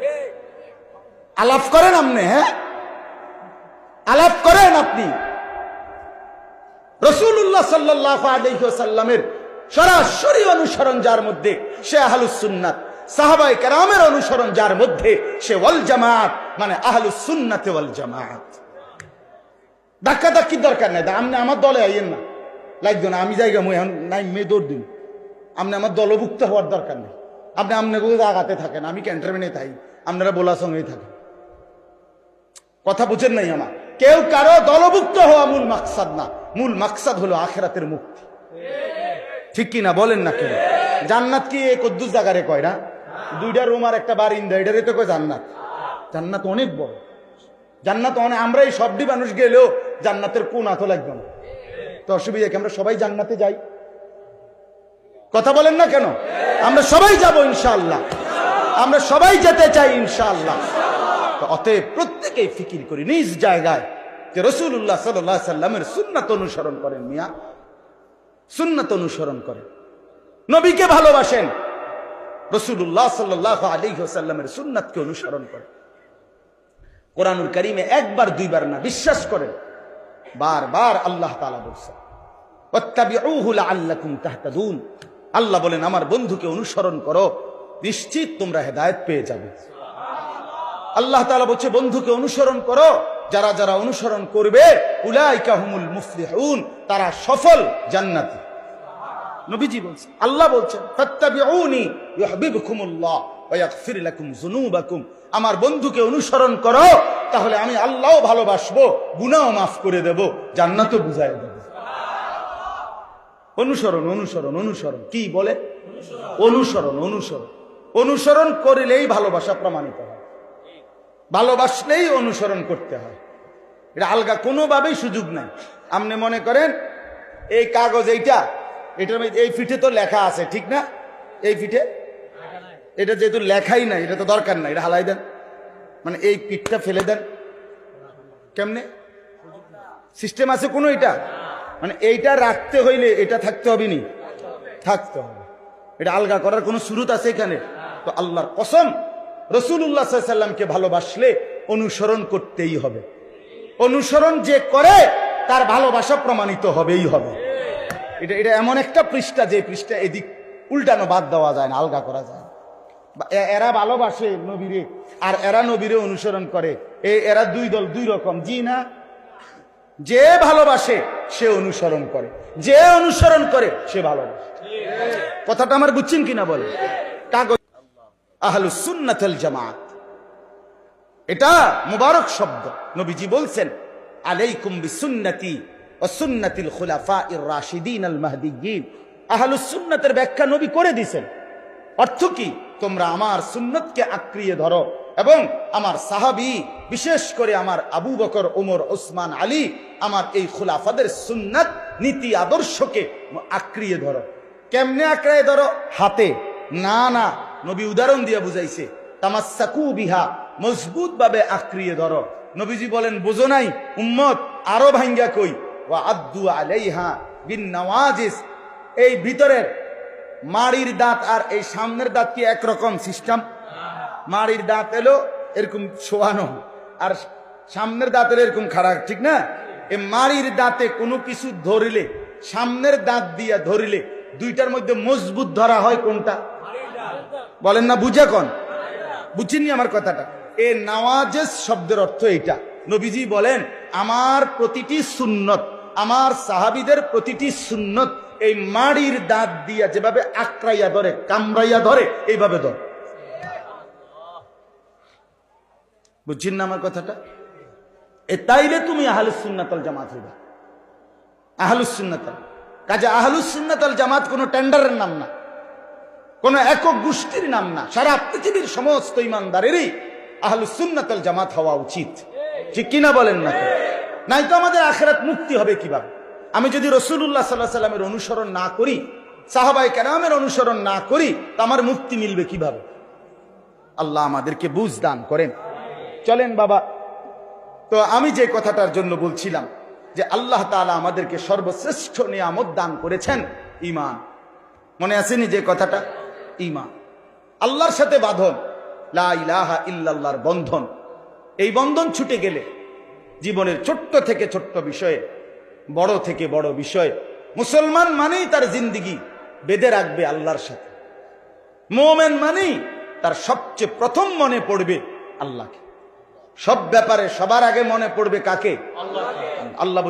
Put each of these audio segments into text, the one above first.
হ্যাঁ? আলাপ করেন আপনি হ্যাঁ? আলাপ করেন আপনি। রসুল্লাহ সাল্লাহ সরাসরি অনুসরণ যার মধ্যে সে আহলুসুন্নাত সাহাবাই কেরামের অনুসরণ যার মধ্যে সে ওয়াল জামাত মানে আহলুসুন্নাতে ওয়াল জামাত। ধাক্কা ধাক্কির দরকার নাই আপনি আমার দলে আইয়েন না। লাগতো না আমি জায়গা মুই এখন নাই মেয়ে দৌড় দিন আপনি আমার দলভুক্ত হওয়ার দরকার নেই। আপনি আপনাকে আগাতে থাকেন, আমি ক্যান্টারমেনে থাই আপনারা বোলার সঙ্গেই থাকেন। কথা বুঝেন নাই আমার? কেউ কারও দলভুক্ত হওয়া মূল মাকসাদ না। মূল মাকসাদ হলো আখেরাতের মুক্তি। ঠিক কি না বলেন না কেন জান্নাত কি এই কদ্দুস জাগারে কয় না? দুইটা রুম আর একটা বারিন্দা এটারে তো কয় জান্নাত? জান্নাত অনেক বড়। জান্নাত অনেক আমরা এই সবটি মানুষ গেলেও জান্নাতের কোন আতো লাগবে না। তো অসুবিধা কি? আমরা সবাই জান্নাতে যাই। কথা বলেন না কেন? আমরা সবাই যাব ইনশাআল্লাহ। আমরা সবাই যেতে চাই ইনশাআল্লাহ। অতএব প্রত্যেকেই ফিকির করি। নিজ জায়গায় যে রসুল্লাহ সাল্লাহ সাল্লামের সুন্নাত অনুসরণ করেন মিয়া। সুন্নাত অনুসরণ করেন। নবীকে ভালোবাসেন। রসুল্লাহ সাল্লাহ আলী সাল্লামের সুন্নাতকে অনুসরণ করেন। কোরআনুল করিমে একবার, দুইবার না, বিশ্বাস করেন। বারবার আল্লাহ তালা বলছেন। আল্লাহ বলেন, আমার বন্ধুকে অনুসরণ করো, নিশ্চিত তোমরা হেদায়ত পেয়ে যাবে। আল্লাহ তালা বলছে, বন্ধুকে অনুসরণ করো, যারা যারা অনুসরণ করবে তারা সফল জান্নাতি। নবীজি আল্লাহ বলছেন আমার বন্ধুকে অনুসরণ করো, তাহলে আমি আল্লাহও ভালোবাসবো, গুনাহও মাফ করে দেব, জান্নাতও বুঝাই দেব। অনুসরণ অনুসরণ অনুসরণ। কি বলে? অনুসরণ অনুসরণ। অনুসরণ করিলেই ভালোবাসা প্রমাণিত হয়। ভালোবাসলেই অনুসরণ করতে হয়। এটা আলগা কোনোভাবেই সুযোগ নাই। আপনি মনে করেন, এই কাগজ এইটা, এটার এই ফিটে তো লেখা আছে, ঠিক না? এই ফিটে? এটা যেহেতু লেখাই নাই, এটা তো দরকার নাই, এটা হালাই দেন। মানে এই পিঠটা ফেলে দেন। কেমনে? সিস্টেম আছে কোনো এটা? মানে এইটা রাখতে হইলে এটা থাকতে হবে নি? থাকতে হবে। এটা আলগা করার কোনো সুরুত আছে এখানে? তো আল্লাহর কসম রসুল্লাহ সাল্লামকে ভালোবাসলে অনুসরণ করতেই হবে। অনুসরণ যে করে, তার ভালোবাসা প্রমাণিত হবেই হবে। এটা এটা এমন একটা পৃষ্ঠা, যে পৃষ্ঠা এদিক উল্টানো বাদ দেওয়া যায় না, আলগা করা যায় এরা ভালোবাসে নবীরে, আর এরা নবীরে অনুসরণ করে। এরা দুই দল দুই রকম, জি না যে ভালোবাসে, সে অনুসরণ করে। যে অনুসরণ করে, সে ভালোবাসে। কথাটা আমার বুঝছেন কিনা বলে কাগজ আহলু সুন্নাতুল জামাত। এটা মুবারক শব্দ। নবীজি বলছেন, আলাইকুম বিসুন্নতি ও সুন্নাতিল খুলাফা ইর রাশিদিন আল মাহদিয়িন আহলুস সুন্নাতের ব্যাখ্যা নবী করে দিয়েছেন অর্থ কি? তোমরা আমার সুন্নতকে আক্রিয়ে ধরো। এবং আমার সাহাবি, বিশেষ করে আমার আবু বকর ওমর ওসমান আলী, আমার এই খুলাফাদের সুন্নাত নীতি আদর্শকে আঁকড়িয়ে ধরো। কেমনে আঁকড়ায় ধরো? হাতে। না না, নবী উদাহরণ দিয়ে বুঝাইছে। তামাসাকু বিহা মজবুত ভাবে আঁকড়িয়ে ধরো। নবীজি বলেন, বোঝো নাই, উম্মত, আরও ভাঙ্গা কই? ওয়া আব্দু আলাইহা বিন নওয়াজিস। এই ভিতরের মাড়ির দাঁত আর এই সামনের দাঁত কি একরকম সিস্টেম? মাড়ির দাঁত এলো, এরকম শোয়ানো। আর সামনের দাঁত এলো এরকম খাড়া, ঠিক না? এ মাড়ির দাঁতে কোনো কিছু ধরিলে, সামনের দাঁত দিয়া ধরিলে, দুইটার মধ্যে মজবুত ধরা হয় কোনটা? বলেন না, বুঝে কন? বুঝছেননি আমার কথাটা? এ নওয়াজেস শব্দের অর্থ এইটা। নবীজি বলেন, আমার প্রতিটি সুন্নত, আমার সাহাবিদের প্রতিটি সুন্নত, এই মাড়ির দাঁত দিয়া যেভাবে আক্রাইয়া ধরে, কামড়াইয়া ধরে, এইভাবে ধরে। বুঝছেন না আমার কথাটা? এ তাইলে তুমি আহলুস সুন্নাতল জামাত হইবা। আহলুস সুন্নাতল কাজে আহলুস সুন্নাতল জামাত কোনো টেন্ডারের নাম না। কোন একক গোষ্ঠীর নাম না। সারা পৃথিবীর সমস্ত ইমানদারেরই আহলুস সুন্নাতল জামাত হওয়া উচিত। ঠিক কিনা বলেন না নাই তো আমাদের আখেরাত মুক্তি হবে কীভাবে? আমি যদি রসুল্লাহ সাল্লাহ সাল্লামের অনুসরণ না করি সাহাবাই কেরামের অনুসরণ না করি, তো আমার মুক্তি মিলবে কীভাবে? আল্লাহ আমাদেরকে বুঝ দান করেন। চলেন বাবা। তো আমি যে কথাটার জন্য বলছিলাম যে আল্লাহ তাআলা আমাদেরকে সর্বশ্রেষ্ঠ নিয়ামত দান করেছেন ইমান মনে আসেনি যে কথাটা? ইমান আল্লাহর সাথে বাঁধন, লা ইলাহা ইল্লাল্লাহর বন্ধন। এই বন্ধন ছুটে গেলে জীবনের ছোট্ট থেকে ছোট্ট বিষয়ে, বড় থেকে বড় বিষয়ে, মুসলমান মানেই তার জিন্দিগি বেঁধে রাখবে আল্লাহর সাথে। মোমেন মানেই তার সবচেয়ে প্রথম মনে পড়বে আল্লাহকে। সব ব্যাপারে সবার আগে মনে পড়বে কাকে? আল্লাহ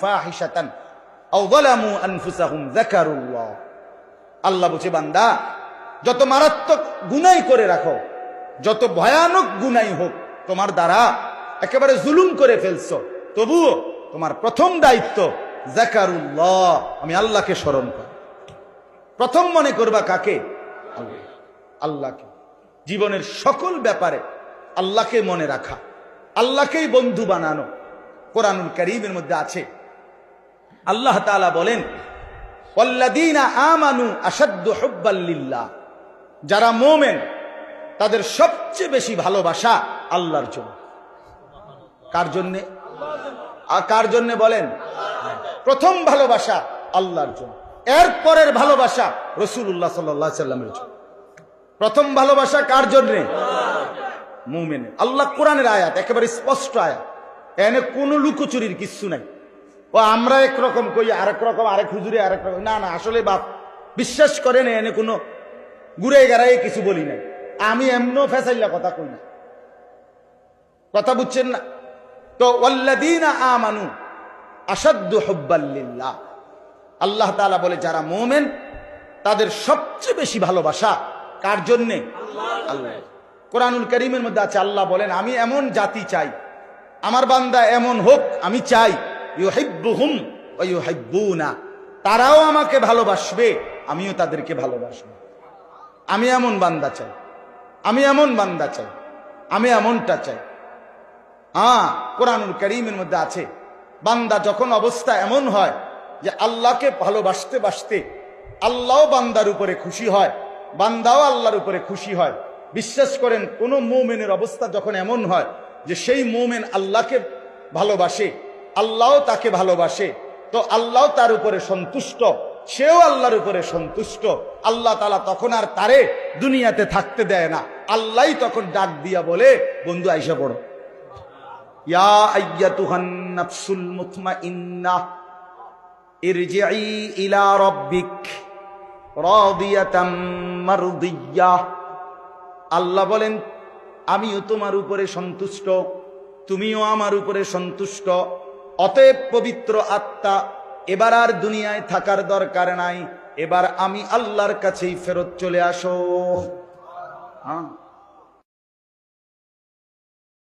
ফাহিশাতান আল্লাহ বলছে, বান্দা, যত মারাত্মক গুনাই করে রাখো, যত ভয়ানক গুনাই হোক, তোমার দ্বারা একেবারে জুলুম করে ফেলছো। তবুও তোমার প্রথম দায়িত্ব জাকারুল্লাহ আমি আল্লাহকে স্মরণ কর। প্রথম মনে করবা কাকে? আল্লাহ আল্লাহকে। জীবনের সকল ব্যাপারে আল্লাহকে মনে রাখা, আল্লাহকেই বন্ধু বানানো। কোরআনুল করিমের মধ্যে আছে। আল্লাহ তাআলা বলেন আমানু যারা মোমেন, তাদের সবচেয়ে বেশি ভালোবাসা আল্লাহর জন্য। কার জন্যে? আর কার জন্য বলেন? প্রথম ভালোবাসা আল্লাহর জন্য। এর পরের ভালোবাসা রসুল্লাহ সাল্লাহ সাল্লামের জন্য। প্রথম ভালোবাসা কার জন্যে? মুমেনে আল্লাহ কোরআনের আয়াত, একেবারে স্পষ্ট আয়াত। এনে কোনো লুকোচুরির কিচ্ছু নাই। ও আমরা একরকম কই, আরেক রকম, আরেক হুজুরে আরেক রকম। না না, আসলে বাপ, বিশ্বাস করেন, এনে কোনো ঘুরে গেড়াই কিছু বলি নাই। আমি এমনও ফেসাইলা কথা কই না। কথা বুঝছেন না? তো ওয়াল্লাদিনা আমানু আসাদ্দু হব্বাল্লিল্লাহ আল্লাহ তাআলা বলে, যারা মোমেন, তাদের সবচেয়ে বেশি ভালোবাসা কার জন্যে? আল্লাহ কোরআনুল করিমের মধ্যে আছে, আল্লাহ বলেন, আমি এমন জাতি চাই, আমার বান্দা এমন হোক, আমি চাই, ইউহিব্বুহুম ওয়া না তারাও আমাকে ভালোবাসবে, আমিও তাদেরকে ভালোবাসবো। আমি এমন বান্দা চাই, আমি এমন বান্দা চাই, আমি এমনটা চাই। হ্যাঁ কোরআনুল করিমের মধ্যে আছে, বান্দা যখন অবস্থা এমন হয় যে আল্লাহকে ভালোবাসতে বাসতে আল্লাহ বান্দার উপরে খুশি হয়, বান্দাও আল্লাহর উপরে খুশি হয় বিশ্বাস করেন, কোন মোমেনের অবস্থা যখন এমন হয় যে সেই মোমেন আল্লাহকে ভালোবাসে আল্লাহ তাকে ভালোবাসে, তো আল্লাহ তার উপরে সন্তুষ্ট, সেও আল্লাহর উপরে সন্তুষ্ট। আল্লাহ তালা তখন আর তারে দুনিয়াতে থাকতে দেয় না। আল্লাহ তখন ডাক দিয়া বলে, বন্ধু, আইসা পড়ো। ইলা রাব্বিক মারদিয়াহ আল্লাহ বলেন, আমিও তোমার উপরে সন্তুষ্ট, তুমিও আমার উপরে সন্তুষ্ট। অতএব পবিত্র আত্মা এবার আর দুনিয়ায় থাকার দরকার নাই। এবার আমি আল্লাহর কাছেই ফেরত চলে আসো। হ্যাঁ।